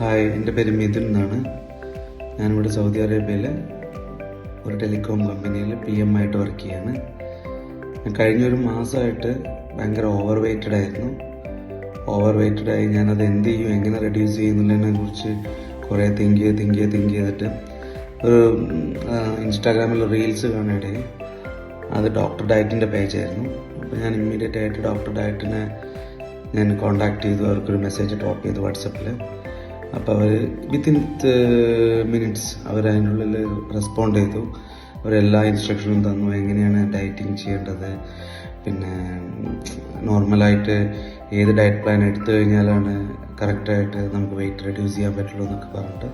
Hi എന്റെ പേര് മിഥുൻ എന്നാണ്. ഞാനിവിടെ സൗദി അറേബ്യയിലെ ഒരു ടെലികോം കമ്പനിയിൽ പി എം ആയിട്ട് വർക്ക് ചെയ്യാണ്. ഞാൻ കഴിഞ്ഞൊരു മാസമായിട്ട് ഭയങ്കര ഓവർ വെയ്റ്റഡ് ആയിരുന്നു. ഓവർ വെയ്റ്റഡ് ആയി ഞാനത് എന്ത് ചെയ്യും എങ്ങനെ റെഡ്യൂസ് ചെയ്യുന്നുള്ളതിനെ കുറിച്ച് കുറേ തിങ്ക് ചെയ്ത് തിങ്ക് ചെയ്ത് തിങ്ക് ചെയ്തിട്ട് ഒരു ഇൻസ്റ്റാഗ്രാമിൽ റീൽസ് കാണാനിടയിൽ അത് ഡോക്ടർ ഡയറ്റിന്റെ പേജായിരുന്നു അപ്പോൾ ഞാൻ ഇമ്മീഡിയറ്റ് ആയിട്ട് ഡോക്ടർ ഡയറ്റിനെ ഞാൻ കോണ്ടാക്ട് ചെയ്തു. അവർക്കൊരു മെസ്സേജ് ടോപ്പ് ചെയ്തു വാട്സപ്പിൽ അപ്പോൾ അവർ വിത്തിൻ മിനിറ്റ്സ് അവർ അതിനുള്ളിൽ റെസ്പോണ്ട് ചെയ്തു. അവരെല്ലാ ഇൻസ്ട്രക്ഷനും തന്നു. എങ്ങനെയാണ് ഡയറ്റിങ് ചെയ്യേണ്ടത്? പിന്നെ നോർമലായിട്ട് ഏത് ഡയറ്റ് പ്ലാൻ എടുത്തു കഴിഞ്ഞാലാണ് കറക്റ്റായിട്ട് നമുക്ക് വെയിറ്റ് റെഡ്യൂസ് ചെയ്യാൻ പറ്റുള്ളൂ എന്നൊക്കെ പറഞ്ഞിട്ട്.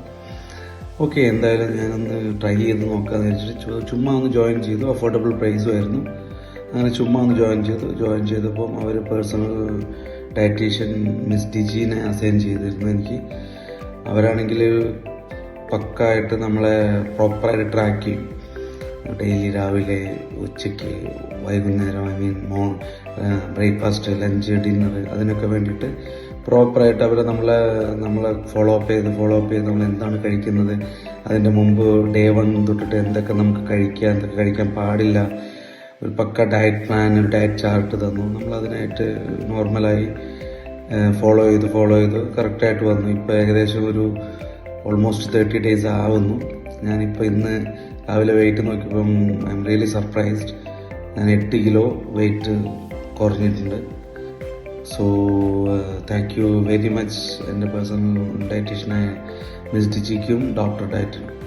ഓക്കെ എന്തായാലും ഞാനൊന്ന് ട്രൈ ചെയ്ത് നോക്കാമെന്ന് വെച്ചിട്ട് ചുമ്മാ ഒന്ന് ജോയിൻ ചെയ്തു. അഫോർഡബിൾ പ്രൈസും ആയിരുന്നു. അങ്ങനെ ചുമ്മാ ഒന്ന് ജോയിൻ ചെയ്തു. ജോയിൻ ചെയ്തപ്പം അവർ പേഴ്സണൽ ഡയറ്റീഷ്യൻ മിസ് ഡിജീനെ അസൈൻ ചെയ്തിരുന്നു എനിക്ക്. അവരാണെങ്കിൽ പക്കായിട്ട് നമ്മളെ പ്രോപ്പറായിട്ട് ട്രാക്ക് ചെയ്യും. ഡെയിലി രാവിലെ ഉച്ചയ്ക്ക് വൈകുന്നേരം ഐ മീൻ മോൺ ബ്രേക്ക്ഫാസ്റ്റ് ലഞ്ച് ഡിന്നർ അതിനൊക്കെ വേണ്ടിയിട്ട് പ്രോപ്പറായിട്ട് അവരെ നമ്മളെ നമ്മളെ ഫോളോ അപ്പ് ചെയ്ത് ഫോളോ അപ്പ് ചെയ്ത് നമ്മൾ എന്താണ് കഴിക്കുന്നത് അതിന്റെ മുമ്പ് ഡേ വൺ തൊട്ടിട്ട് എന്തൊക്കെ നമുക്ക് കഴിക്കാം എന്തൊക്കെ കഴിക്കാൻ പാടില്ല ഒരു പക്ക ഡയറ്റ് പ്ലാൻ ഒരു ഡയറ്റ് ചാർട്ട് തന്നു. നമ്മളതിനായിട്ട് നോർമലായി ഫോളോ ചെയ്ത് ഫോളോ ചെയ്ത്. കറക്റ്റായിട്ട് വന്നു. ഇപ്പോൾ ഏകദേശം ഒരു ഓൾമോസ്റ്റ് തേർട്ടി ഡേയ്സ് ആവുന്നു. ഞാനിപ്പോൾ ഇന്ന് രാവിലെ വെയിറ്റ് നോക്കിയപ്പം ഐ എം റിയലി സർപ്രൈസ്ഡ് ഞാൻ എട്ട് കിലോ വെയിറ്റ് കുറഞ്ഞിട്ടുണ്ട്. So thank you very much എന്റെ പേഴ്സണൽ ഡയറ്റീഷ്യനായ മിസ് ഡിജിക്കും ഡോക്ടർ ഡയറ്റിനും